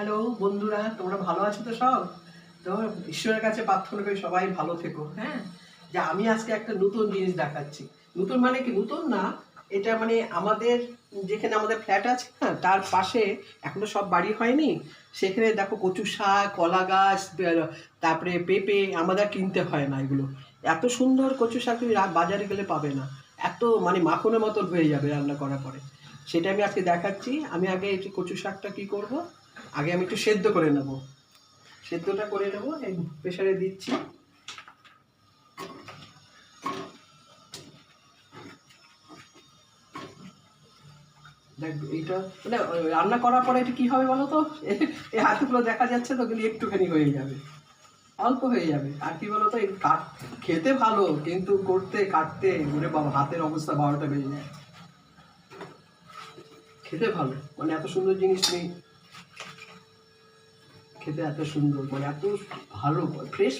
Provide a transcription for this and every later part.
Hello বন্ধুরা, তোমরা ভালো আছো তো সব? তো ঈশ্বরের কাছে প্রার্থনা করি সবাই ভালো থেকো হ্যাঁ? যে আমি আজকে একটা নতুন জিনিস দেখাচ্ছি। নতুন মানে কি? নতুন না, এটা মানে আমাদের যেখানে আমাদের ফ্ল্যাট আছে না তার পাশে এখনও সব বাড়ি হয়নি। সেখানে দেখো কচু শাক, কলা গাছ তারপরে পেঁপে, আমাদের কিনতে হয় না এগুলো। এত সুন্দর কচু শাক তুমি বাজারে গেলে পাবে না। এত মানে মাখনের মতন হয়ে যাবে রান্না করার পরে। সেটা আমি আজকে দেখাচ্ছি। আমি আগে কচু শাকটা কি করব? আগে আমি একটু সেদ্ধ করে নেব। সেদ্ধটা করে নেব, এই প্রেশারে দিচ্ছি। দেখ, এইটা মানে রান্না করার পরে এটা কি হবে বলো তো? এই হাতগুলো দেখা যাচ্ছে তো, কিন্তু একটুখানি হয়ে যাবে। অল্প হয়ে যাবে। আর কি বলো তো, এই কাট খেতে ভালো, কিন্তু করতে, কাটতে, ওরে বাবা, হাতের অবস্থা বারোটা বেজে যায়। খেতে ভালো। মানে এত সুন্দর জিনিস নেই খেতে এত সুন্দর মানে এত ভালো ফ্রেশ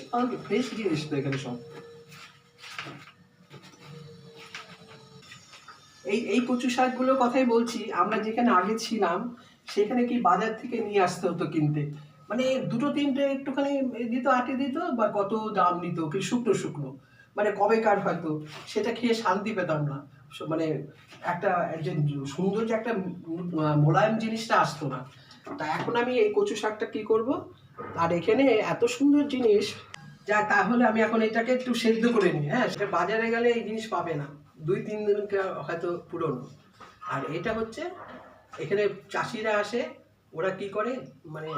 ফ্রেশ জিনিস তো এখানে সব। এই এই কচু শাকগুলোর কথাই বলছি, আমরা যেখানে আগে ছিলাম, সেখানে কি বাজার থেকে নিয়ে আসতে হতো কিনতে? মানে দুটো, তিনটে একটুখানি দিত, আটে দিত, বা কত দাম নিত, কি শুকনো শুকনো? মানে কবে কবেকার হয়তো, সেটা খেয়ে শান্তি পেতাম না। মানে একটা যে সুন্দর যে একটা মোলায়েম জিনিসটা আসতো না। তা এখন আমি এই কচু শাকটা কি করব? আর এখানে এত সুন্দর জিনিস। যা, তাহলে আমি এখন এটাকে একটু সেদ্ধ করে নিই হ্যাঁ? সেটা বাজারে গেলে এই জিনিস পাবে না। দুই, তিন দিন হয়তো পুরনো। আর এটা হচ্ছে, এখানে চাষিরা আসে, ওরা কি করে? মানে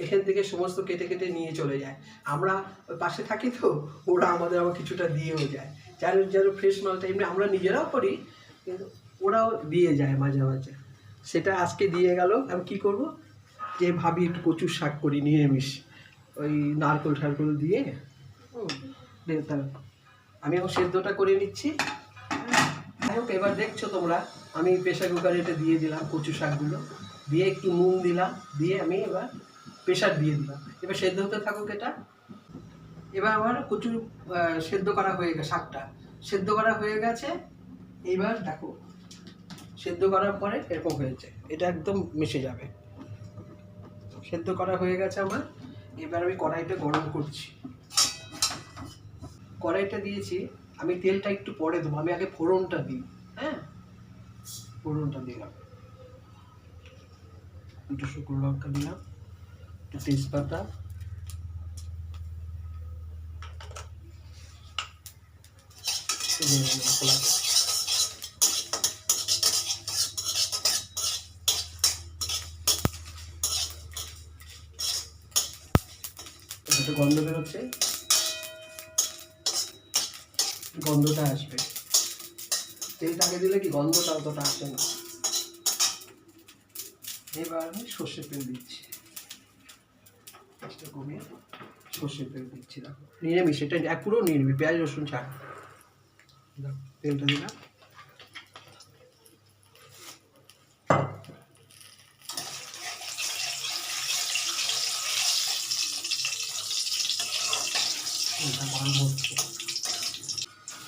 এখান থেকে সমস্ত কেটে কেটে নিয়ে চলে যায়। আমরা পাশে থাকি তো, ওরা আমাদের আবার কিছুটা দিয়েও যায়। যার যার ফ্রেশ মালটা, এমনি আমরা নিজেরাও করি, কিন্তু ওরাও দিয়ে যায় মাঝে মাঝে। সেটা আজকে দিয়ে গেল, আমি কি করব? যে ভাবি একটু কচুর শাক করি নিরামিষ। ওই নারকোল ঠারকোল দিয়ে। আমি এখন সেদ্ধটা করে নিচ্ছি। যাই হোক এবার দেখছ তোমরা আমি প্রেশার কুকারে এটা দিয়ে দিলাম কচু শাকগুলো। দিয়ে একটু নুন দিলাম দিয়ে আমি এবার প্রেশার দিয়ে দিলাম। এবার সেদ্ধ হতে থাকুক এটা। এবার আমার কচু সেদ্ধ করা হয়ে গেছে শাকটা। সেদ্ধ করা হয়ে গেছে। এইবার দেখো সেদ্ধ করার পরে এরকম হয়েছে। এটা একদম মিশে যাবে। সেদ্ধ করা হয়ে গেছে আমার। এবার আমি কড়াইটা গরম করছি। কড়াইটা দিয়েছি, আমি তেলটা একটু পরে দেবো। আমি আগে ফোড়নটা দিই হ্যাঁ? ফোড়নটা দিলাম। একটু শুকনো লঙ্কা দিলাম, একটু তেজপাতা। মশলা। একটা গন্ধ বেরোচ্ছে। গন্ধটা আসবে। তেলটাকে দিলে কি গন্ধটা অতটা আসে না? এবার আমি সর্ষের তেল দিচ্ছি। গ্যাসটা কমিয়ে সর্ষের তেল দিচ্ছি, দেখো। নিরামিষ, এটা পুরো নিরামিষ, পেঁয়াজ রসুন ছাড়া। তেলটা দিলাম তেলটা গরম হচ্ছে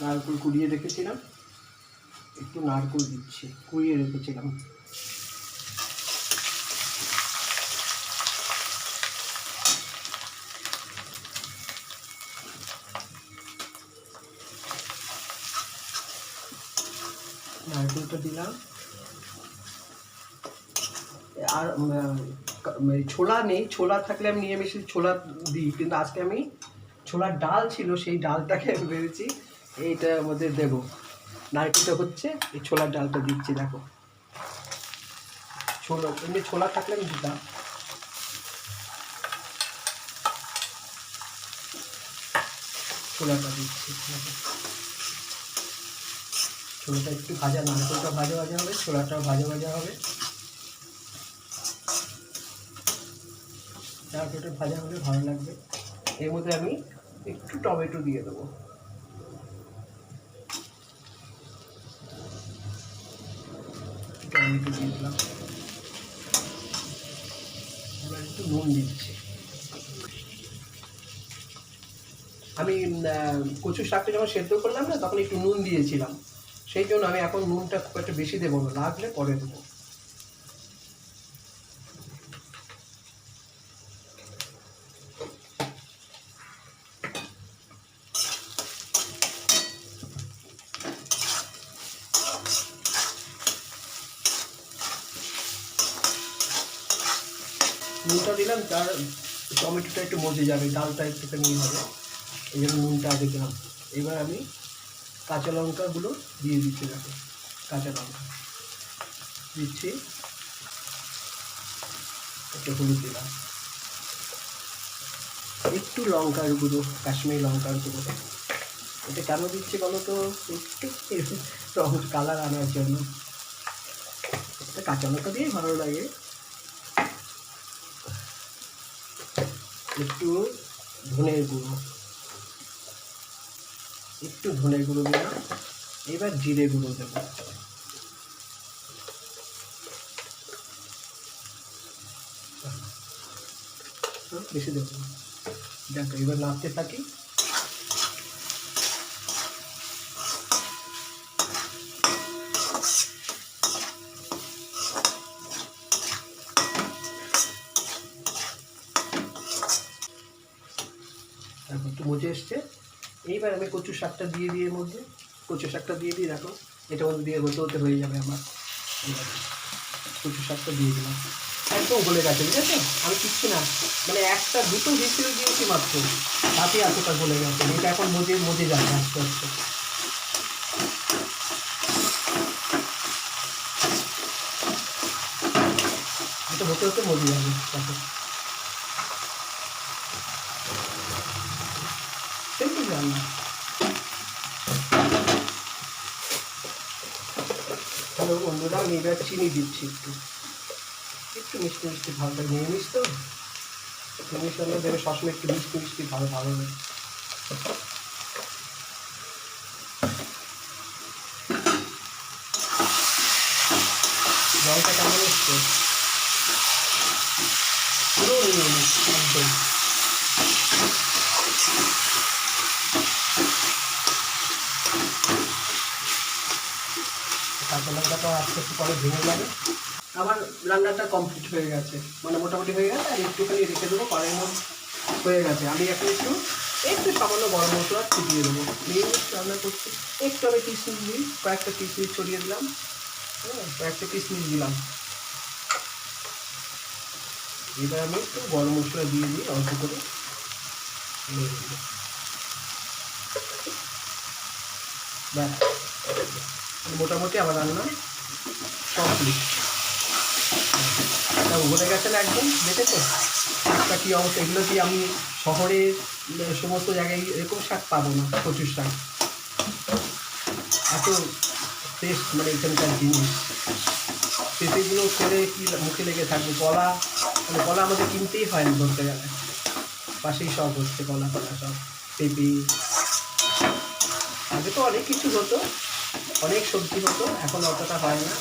নারকোল কুড়িয়ে রেখেছিলাম। একটু নারকোল দিচ্ছি, কুড়িয়ে রেখেছিলাম। নারকেলটা দিলাম। আর এই ছোলা নেই, ছোলা থাকলে আমি নিরামিষ ছোলা দিই, কিন্তু আজকে আমি ছোলার ডাল ছিল, সেই ডালটাকে আমি ভেবেছি এইটার মধ্যে দেবো। নারকেলটা হচ্ছে, এই ছোলার ডালটা দিচ্ছি, দেখো। ছোলা, এমনি ছোলা থাকলে আমি দিতাম। ছোলাটা দিচ্ছি ছোলাটা একটু ভাজা, নারকেলটা ভাজা ভাজা হবে ছোলাটাও ভাজা ভাজা হবে। নারকেলটা ভাজা হলে ভালো লাগবে। এর মধ্যে আমি একটু টমেটো দিয়ে দেবো। টমেটো দিয়ে দিলাম একটু নুন দিচ্ছি আমি কচু শাকটা যখন সেদ্ধ করলাম না, তখন একটু নুন দিয়েছিলাম। সেই জন্য আমি এখন নুনটা খুব একটা বেশি দেবো না, লাগলে পরে দেবো। নুনটা দিলাম, তার টমেটোটা একটু মজে যাবে, ডালটা একটুখানি হবে। এই জন্য নুনটা আগে দিলাম। এবার আমি কাঁচা লঙ্কাগুলো দিয়ে দিচ্ছি দেখো, কাঁচা লঙ্কা। দিচ্ছি। একটু হলুদ দিলাম। একটু লঙ্কার গুঁড়ো, কাশ্মীরি লঙ্কার গুঁড়ো। এটা কেন দিচ্ছি বলো তো? একটু রং, কালার আনার জন্য। এটা কাঁচা লঙ্কা দিয়ে ভালো লাগে। একটু ধনের গুঁড়ো। একটু ধনের গুঁড়ো দিলাম। এবার জিরে গুঁড়ো দেবো। বেশি দেবো। দেখো, এবার নাড়তে থাকি। তারপর একটু মজে এসছে। এইবার আমি কচু শাকটা দিয়ে দিয়ে মধ্যে। কচু শাকটা দিয়ে দিই, দেখো। এটা মধ্যে দিয়ে হতে হতে হয়ে যাবে আমার। কচু শাকটা দিয়ে দিলাম। একদম গলে গেছে, বুঝেছ? আমি কিচ্ছু না। মানে একটা, দুটো হুইসেল দিয়েছি মাত্র। তাতে এতটা গলে গেছে। এটা এখন মজে মজে যাবে আস্তে আস্তে। এটা হতে হতে মজে যাবে, দেখো। রান্না হ্যালো বন্ধুরা, আমি এবার চিনি দিচ্ছি একটু। একটু মিষ্টি মিষ্টি লাগে নিরামিষ তো। নিরামিষ রান্না দেবে সবসময় একটু মিষ্টি মিষ্টি ভালো ভালো লাগে। জলটা কেমন এসছে? পুরো নিরামিষ একদম। কাঁচা আস্তে আস্তে পরে ভেঙে যাবে। আমার রান্নাটা কমপ্লিট হয়ে গেছে। মানে মোটামুটি হয়ে গেছে, আর একটুখানি রেখে দেবো, কড়াইয়ের মধ্যে হয়ে গেছে। আমি এখন একটু একটু সামান্য গরম মশলা ছিটিয়ে দেবো। নিরামিষ রান্না করছি। একটু আমি কিশমিশ দিই কয়েকটা কিশমিশ ছড়িয়ে দিলাম। হ্যাঁ কয়েকটা কিশমিশ দিলাম। এবার আমি একটু গরম মশলা দিয়ে দিই, অল্প করে। ব্যাস। মোটামুটি আমার রান্না কমপ্লিট বলে গেছেন একদম দেখেছ শাকটা কী অবস্থা এগুলো কি আমি শহরে সমস্ত জায়গায় এরকম শাক পাবো না প্রচুর শাক? এত টেস্ট মানে এখানকার জিনিস। পেঁপেগুলো খেলে কি মুখে লেগে থাকবে? কলা? মানে কলা আমাদের কিনতেই হয় না বলতে গেলে। পাশেই সব হচ্ছে কলা কলা সব, পেঁপে। আগে তো অনেক কিছু হতো। অনেক সবজি হতো, এখন অতটা হয় না।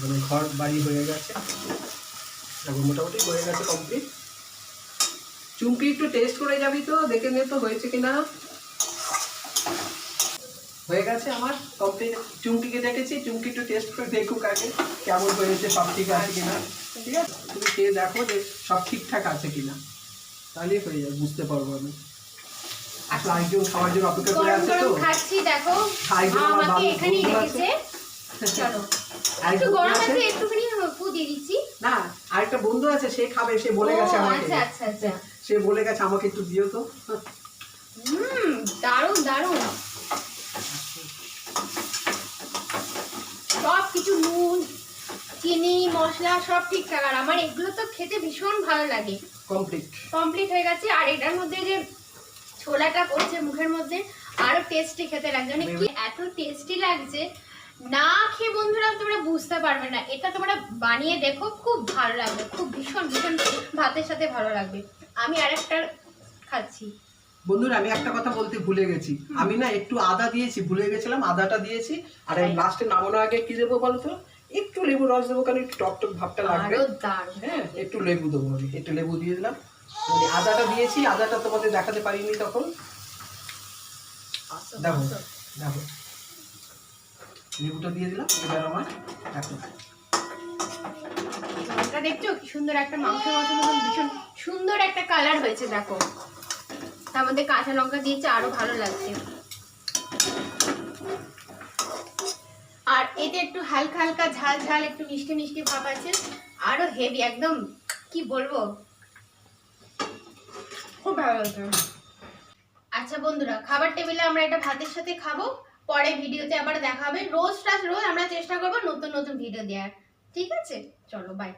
মানে ঘর বাড়ি হয়ে গেছে। এখন মোটামুটি হয়ে গেছে কমপ্লিট চুমকি একটু টেস্ট করে যাবি তো, দেখে নে তো হয়েছে কিনা। হয়ে গেছে আমার কমপ্লিট চুমকিকে দেখেছি, চুমকি একটু টেস্ট করে দেখুক আগে কেমন হয়েছে, সব ঠিক আছে কিনা। ঠিক আছে? তুমি খেয়ে দেখো যে সব ঠিকঠাক আছে কিনা। তাহলেই হয়ে যাবে, বুঝতে পারব আমি। আরেকজন খাওয়ার জন্য অপেক্ষা করে আছে তো। খাচ্ছি দেখো। আমাকে এখানেই রেখেছে। চলো। একটু গরম আছে? আছে একটুখানি ফু দিয়ে দিচ্ছি। না আরেকটা বন্ধু আছে সে খাবে সে বলে গেছে আমাকে। আচ্ছা আচ্ছা আচ্ছা। সে বলে গেছে আমাকে একটু দিও তো। হুম দারুণ দারুণ। সব কিছু নুন চিনি মশলা সব ঠিকঠাক। আর আমার এগুলো তো খেতে ভীষণ ভালো লাগে। কমপ্লিট কমপ্লিট হয়ে গেছে। আর এটার মধ্যে যে ছোলাটা পড়ছে মুখের মধ্যে আরও টেস্টি খেতে লাগছে। মানে কি এত টেস্টি লাগছে না খেয়ে বন্ধুরা তোমরা বুঝতে পারবে না। এটা তোমরা বানিয়ে দেখো খুব ভালো লাগবে খুব ভীষণ ভীষণ ভাতের সাথে ভালো লাগবে। আমি আর একটা খাচ্ছি। বন্ধুরা আমি একটা কথা বলতে ভুলে গেছি। আমি না একটু আদা দিয়েছি ভুলে গেছিলাম আদাটা দিয়েছি। আর এই লাস্টে নামানোর আগে কি দেবো বলতো একটু লেবু রস দেবো কারণ একটু টক টক ভাবটা লাগবে। হ্যাঁ একটু লেবু দেবো আমি একটু লেবু দিয়ে দিলাম। মানে আদাটা দিয়েছি আদাটা তোমাদের দেখাতে পারিনি তখন। দেখো দেখো। লেবুটা দিয়ে দিলাম এবার আমার দেখো দেখছ কি সুন্দর একটা মাংস মাংস মতন ভীষণ সুন্দর একটা কালার হয়েছে দেখো। তার মধ্যে কাঁচা লঙ্কা দিয়েছে আরও ভালো লাগছে। আর এতে একটু হালকা হালকা ঝাল ঝাল একটু মিষ্টি মিষ্টি ভাব আছে। আরও হেভি একদম কি বলব? খুব ভালো লাগতো। আচ্ছা বন্ধুরা, খাবার টেবিলে আমরা এটা ভাতের সাথে খাব, পরে ভিডিওতে আবার দেখা হবে। রোজ রাত রোজ আমরা চেষ্টা করব নতুন নতুন ভিডিও দেওয়ার ঠিক আছে? চলো বাই